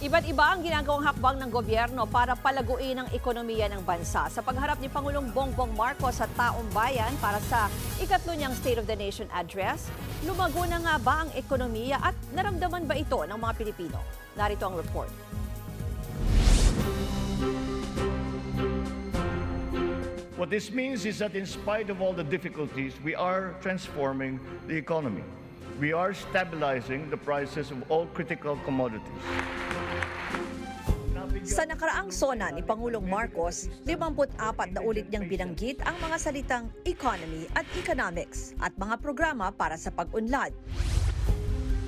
Iba't iba ang ginagawang hakbang ng gobyerno para palaguin ang ekonomiya ng bansa. Sa pagharap ni Pangulong Bongbong Marcos sa taong bayan para sa ikatlo niyang State of the Nation address, lumago na nga ba ang ekonomiya at naramdaman ba ito ng mga Pilipino? Narito ang report. What this means is that in spite of all the difficulties, we are transforming the economy. We are stabilizing the prices of all critical commodities. Sa nakaraang sona ni Pangulong Marcos, 54 na ulit niyang binanggit ang mga salitang economy at economics at mga programa para sa pag-unlad.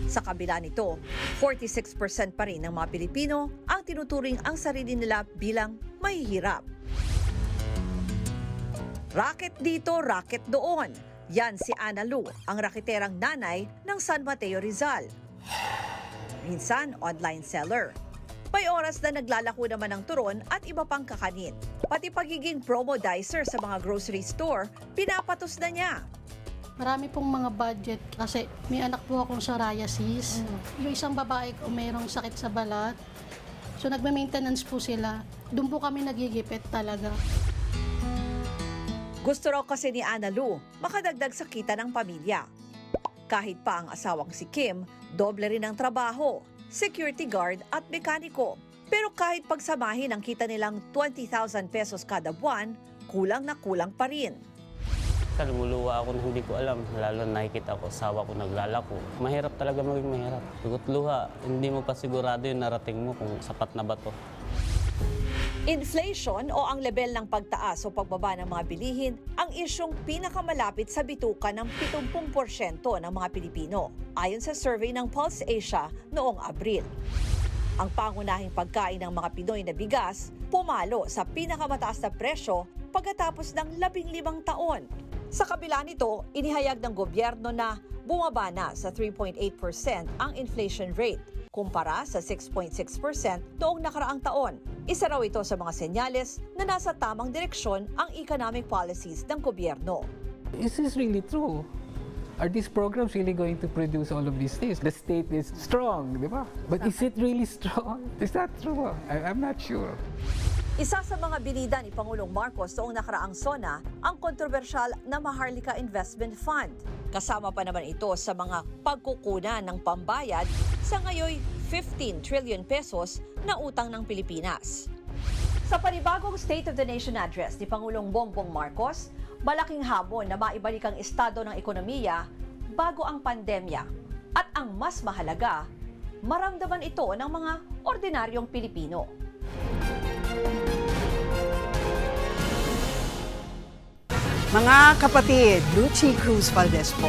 Sa kabila nito, 46% pa rin ng mga Pilipino ang tinuturing ang sarili nila bilang mahihirap. Racket dito, racket doon. Yan si Ana Lu, ang rakiterang nanay ng San Mateo Rizal. Minsan, online seller. May oras na naglalako naman ng turon at iba pang kakanin. Pati pagiging promodizer sa mga grocery store, pinapatos na niya. Marami pong mga budget kasi may anak po akong psoriasis. Yung isang babae ko mayroong sakit sa balat. So nagme-maintenance po sila. Doon po kami nagigipit talaga. Gusto raw kasi ni Ana Lu makadagdag sa kita ng pamilya. Kahit pa ang asawang si Kim, doble rin ang trabaho, security guard at mekaniko. Pero kahit pagsamahin ang kita nilang 20,000 pesos kada buwan, kulang na kulang pa rin. Sa lumuluwa ako na hindi ko alam, lalo na nakikita ko, sawa ko naglalako. Mahirap talaga maging mahirap. Luha, hindi mo pa sigurado yung narating mo kung sapat na ba to. Inflation o ang level ng pagtaas o pagbaba ng mga bilihin ang isyong pinakamalapit sa bituka ng 70% ng mga Pilipino, ayon sa survey ng Pulse Asia noong Abril. Ang pangunahing pagkain ng mga Pinoy na bigas pumalo sa pinakamataas na presyo pagkatapos ng labing limang taon. Sa kabila nito, inihayag ng gobyerno na bumaba na sa 3.8% ang inflation rate kumpara sa 6.6% noong nakaraang taon. Isa raw ito sa mga senyales na nasa tamang direksyon ang economic policies ng gobyerno. Is this really true? Are these programs really going to produce all of these things? The state is strong, di ba? But is it really strong? Is that true? I, I'm not sure. Isa sa mga binida ni Pangulong Marcos noong nakaraang SONA ang kontrobersyal na Maharlika Investment Fund. Kasama pa naman ito sa mga pagkukunan ng pambayad sa ngayoy 15 trillion pesos na utang ng Pilipinas. Sa panibagong State of the Nation address ni Pangulong Bongbong Marcos, malaking hamon na maibalik ang estado ng ekonomiya bago ang pandemya. At ang mas mahalaga, maramdaman ito ng mga ordinaryong Pilipino. Mga kapatid, Lucy Cruz Valdez po,